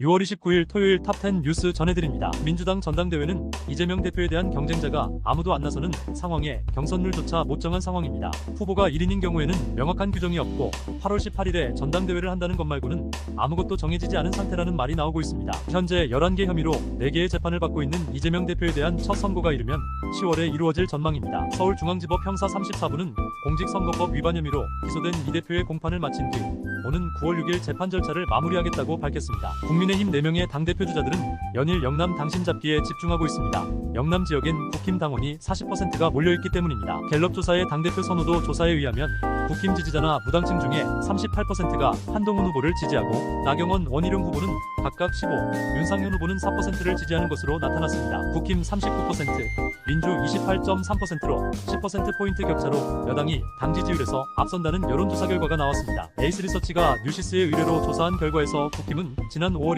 6월 29일 토요일 탑10 뉴스 전해드립니다. 민주당 전당대회는 이재명 대표에 대한 경쟁자가 아무도 안 나서는 상황에 경선룰조차 못 정한 상황입니다. 후보가 1인인 경우에는 명확한 규정이 없고 8월 18일에 전당대회를 한다는 것 말고는 아무것도 정해지지 않은 상태라는 말이 나오고 있습니다. 현재 11개 혐의로 4개의 재판을 받고 있는 이재명 대표에 대한 첫 선고가 이르면 10월에 이루어질 전망입니다. 서울중앙지법 형사 34부는 공직선거법 위반 혐의로 기소된 이 대표의 공판을 마친 뒤 오는 9월 6일 재판 절차를 마무리하겠다고 밝혔습니다. 국민의힘 4명의 당대표 주자들은 연일 영남 당신 잡기에 집중하고 있습니다. 영남 지역엔 국힘 당원이 40%가 몰려있기 때문입니다. 갤럽 조사의 당대표 선호도 조사에 의하면 국힘 지지자나 무당층 중에 38%가 한동훈 후보를 지지하고 나경원 원희룡 후보는 각각 15, 윤상현 후보는 4%를 지지하는 것으로 나타났습니다. 국힘 39%, 민주 28.3%로 10%포인트 격차로 여당이 당 지지율에서 앞선다는 여론조사 결과가 나왔습니다. 에이스리서치 가 뉴시스의 의뢰로 조사한 결과에서 국힘은 지난 5월